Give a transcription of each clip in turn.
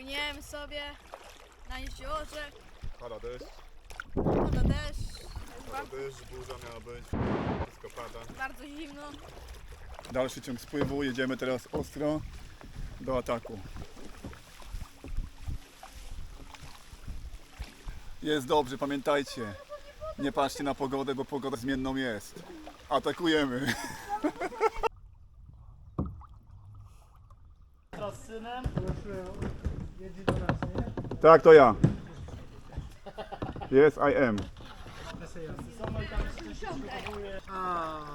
Płyniemy sobie na jeziorze, Pada deszcz, pada deszcz, pada bardzo, deszcz, burza miała być, wszystko pada. bardzo zimno. Dalszy ciąg spływu, jedziemy teraz ostro do ataku. Jest dobrze, pamiętajcie, nie patrzcie na pogodę, bo pogoda zmienną jest. Atakujemy. Teraz z synem. Nie? Tak, to ja. Yes, I am.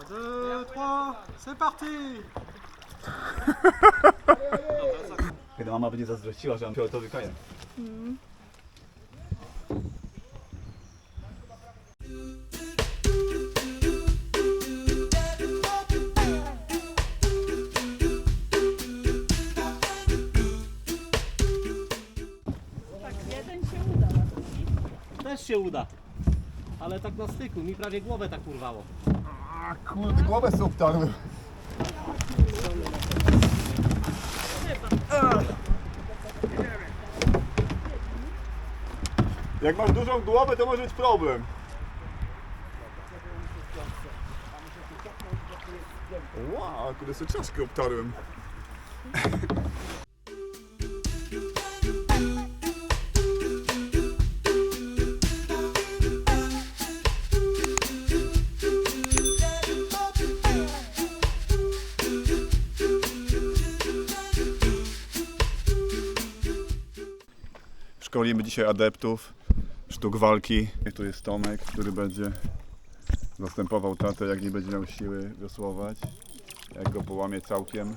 1, 2, 3, c'est parti! Kiedy mama będzie zazdrościła, że mam fioletowy kajak. Się uda. Ale tak na styku, mi prawie głowę tak urwało. A kurde, głowę sobie obtarłem. Jak masz dużą głowę, to może być problem. Wow, kurde, sobie czaszkę obtarłem. Szkolimy dzisiaj adeptów sztuk walki. Tu jest Tomek, który będzie zastępował tatę, jak nie będzie miał siły wiosłować. Jak go połamie całkiem.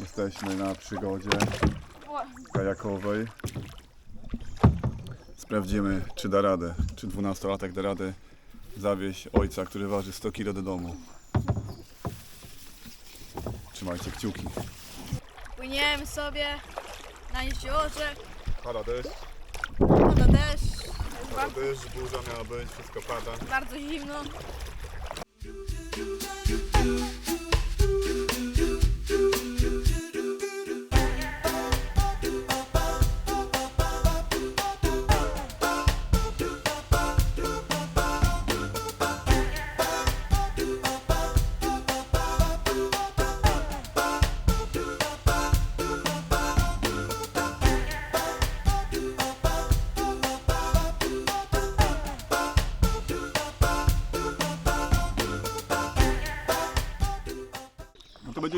Jesteśmy na przygodzie kajakowej. Sprawdzimy, czy da radę, czy 12-latek da radę zawieźć ojca, który waży 100 kg do domu. Trzymajcie kciuki. Płyniemy sobie na jeziorze, Pada deszcz, pada deszcz, jest pada bardzo, deszcz, burza miała być, wszystko pada. bardzo zimno.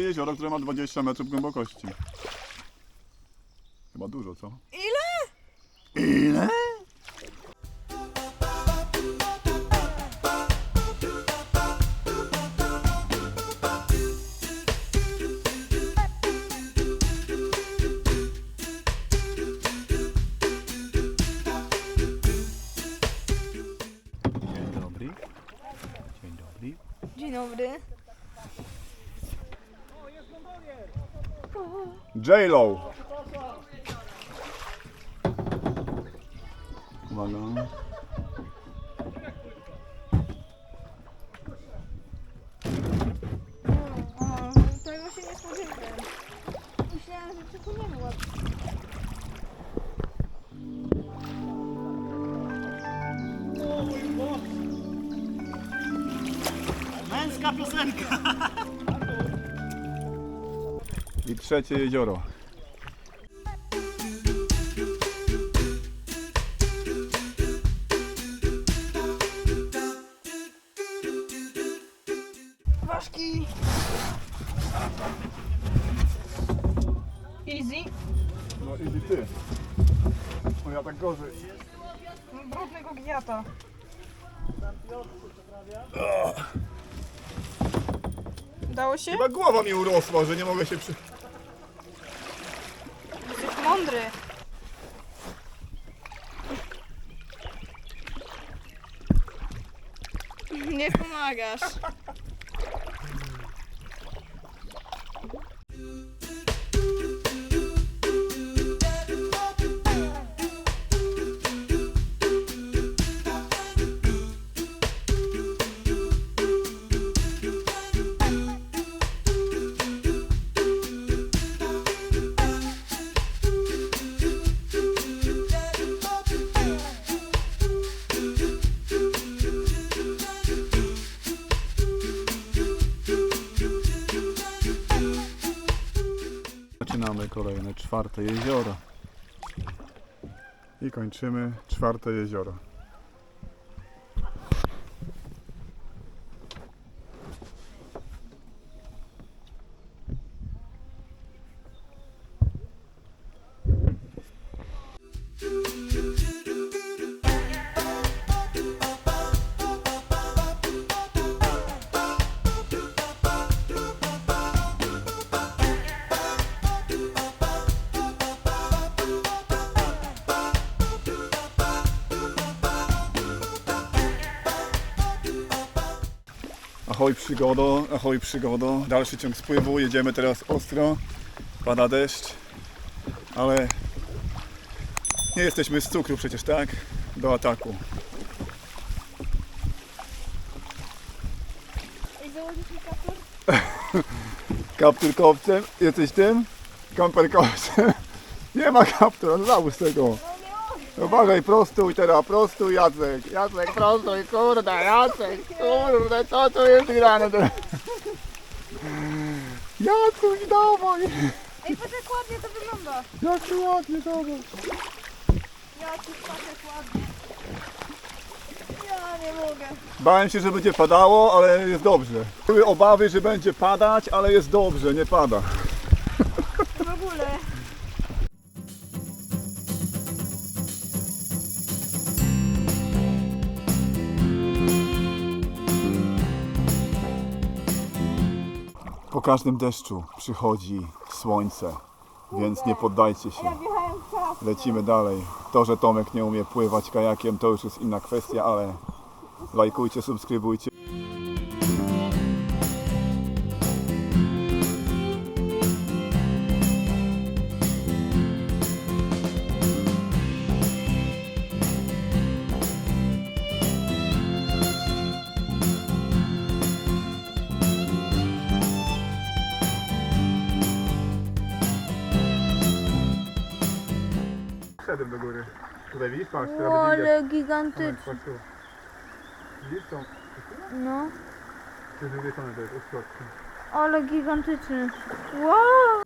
Jezioro, które ma 20 metrów głębokości. Chyba dużo, co? Ile? Ile? Dzień dobry. Dzień dobry. J-Lo. Uwaga. Tego się nie spodziewałem. Myślałem, że przepłyniemy ładnie. Męska piosenka. I trzecie jezioro. Ważki. Easy. No i ty. No ja tak gorzej. Brudnego gniata. Dało się? Chyba głowa mi urosła, że nie mogę się przy... Mądry. Nie pomagasz. Kolejne czwarte jezioro. I kończymy czwarte jezioro. Ahoj przygodo, ahoj przygodo. Dalszy ciąg spływu, jedziemy teraz ostro. Pada deszcz, ale nie jesteśmy z cukru przecież, tak? Do ataku. Ej, założysz mi kaptur? Kaptur kopcem, jesteś tym? Kamper kopcem. Nie ma kaptura, no załóż tego. No. Uważaj, prostuj teraz, prostuj Jacek. Jacek, prostuj, kurde, Jacek, kurde, co tu jest grane teraz? Jacek, dawaj, Ej, patrz jak ładnie to wygląda. jak to ładnie, dawaj. Jaki patek ładny. Ja nie mogę. Bałem się, że będzie padało, ale jest dobrze. Były obawy, że będzie padać, ale jest dobrze, nie pada. Każdym deszczu przychodzi słońce, więc nie poddajcie się. Lecimy dalej. To, że Tomek nie umie pływać kajakiem, to już jest inna kwestia, ale lajkujcie, subskrybujcie. Wszedłem do góry. Tutaj widzisz, patrz, O, ale gigantyczny. Patrz tu. Widzisz tą? No, z drugiej strony to jest uskotki. ale gigantyczny. Wow!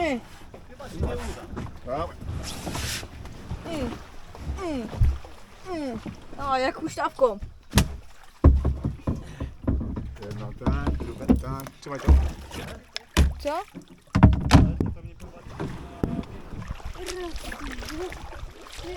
Y, Dawaj. y, y, y. O, jak huśtawką. Jedno tak, drugie tak. Trzymaj to. Co? Ale to pewnie prowadzi. Raz, dwa, trzy,